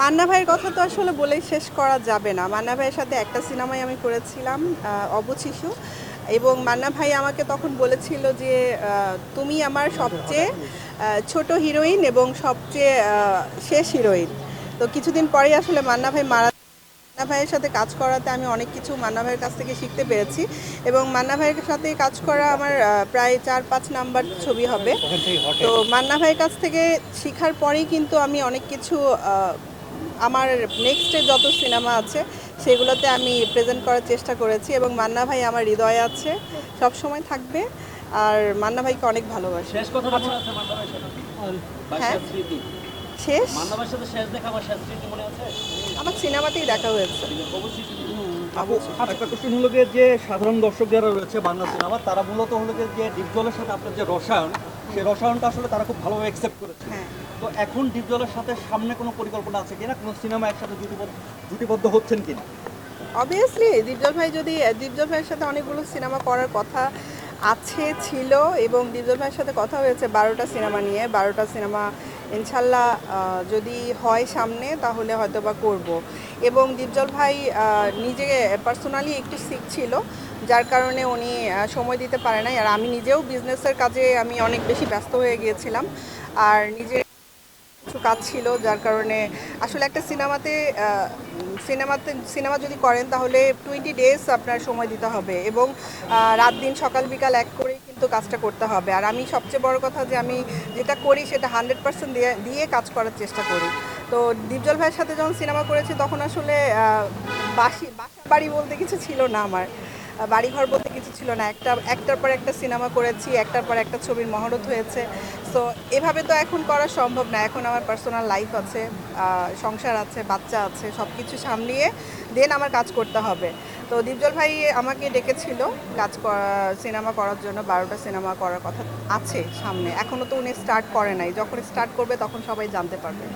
মান্না ভাইয়ের কথা তো আসলে বলেই শেষ করা যাবে না। মান্না ভাইয়ের সাথে একটা সিনেমায় আমি করেছিলাম অবুশিশু এবং মান্না ভাই আমাকে তখন বলেছিল যে তুমি আমার সবচেয়ে ছোট হিরোইন এবং সবচেয়ে শেষ হিরোইন। তো কিছুদিন পরেই আসলে মান্না ভাই মারা মান্না ভাইয়ের সাথে কাজ করাতে আমি অনেক কিছু মান্না ভাইয়ের কাছ থেকে শিখতে পেরেছি। এবং মান্না ভাইয়ের সাথে কাজ করা আমার প্রায় চার পাঁচ নাম্বার ছবি হবে। তো মান্না ভাইয়ের কাছ থেকে শেখার পরেই কিন্তু আমি অনেক কিছু আমার নেক্সটে যত সিনেমা আছে সেগুলোতে আমি প্রেজেন্ট করার চেষ্টা করেছি এবং মান্না ভাই আমার হৃদয়ে আছে সব সময় থাকবে। আর মান্না ভাইকে অনেক ভালোবাসি। শেষ সাথে? বা হ্যাঁ। শেষ সাথে শেষ দেখা আমার শেষ স্মৃতি মনে আছে? আমার সিনেমাতেই দেখা হয়েছে। অবশ্যই আপু একটা কোশ্চেন হলো যে সাধারণ দর্শক যারা রয়েছে বাংলা সিনেমা তারা মূলত হলো যে ডিপজলের সাথে আপনার যে রসায়ন সেই রসায়নটা আসলে তারা খুব ভালোভাবে অ্যাকসেপ্ট করেছে। হ্যাঁ। তো এখন ডিপজলের সাথে সামনে কোনো পরিকল্পনা আছে কিনা? কোনো সিনেমা একসাথে জুটিবদ্ধ জুটিবদ্ধ হচ্ছেন কিনা? অবভিয়াসলি দীপজল ভাই যদি দীপজল ভাইয়ের সাথে অনেকগুলো সিনেমা করার কথা আছে, ছিল, এবং দীপজল ভাইয়ের সাথে কথা হয়েছে বারোটা সিনেমা নিয়ে। বারোটা সিনেমা ইনশাল্লাহ যদি হয় সামনে, তাহলে হয়তো বা করব। এবং দীপজল ভাই নিজে পার্সোনালি একটু সিক ছিল, যার কারণে উনি সময় দিতে পারে নাই। আর আমি নিজেও বিজনেসের কাজে আমি অনেক বেশি ব্যস্ত হয়ে গিয়েছিলাম। আর নিজের কাজ ছিল, যার কারণে আসলে একটা সিনেমাতে সিনেমাতে, সিনেমা যদি করেন তাহলে টোয়েন্টি ডেজ আপনার সময় দিতে হবে এবং রাত দিন সকাল বিকাল এক করেই কিন্তু কাজটা করতে হবে। আর আমি সবচেয়ে বড় কথা যে আমি যেটা করি সেটা হান্ড্রেড পার্সেন্ট দিয়ে দিয়ে কাজ করার চেষ্টা করি। তো দীপজল ভাইয়ের সাথে যখন সিনেমা করেছি তখন আসলে বাসি বাসা বাড়ি বলতে কিছু ছিল না আমার। বাড়িঘর বলতে কিছু ছিল না। একটা, একটার পর একটা সিনেমা করেছি, একটার পর একটা ছবির মহরত হয়েছে। সো এভাবে তো এখন করা সম্ভব না। এখন আমার পার্সোনাল লাইফ আছে সংসার আছে, বাচ্চা আছে সব কিছু সামলিয়ে দেন আমার কাজ করতে হবে। তো দীপজল ভাই আমাকে ডেকেছিল কাজ সিনেমা করার জন্য, বারোটা সিনেমা করার কথা আছে সামনে। এখনও তো উনি স্টার্ট করে নাই। যখন স্টার্ট করবে তখন সবাই জানতে পারবে।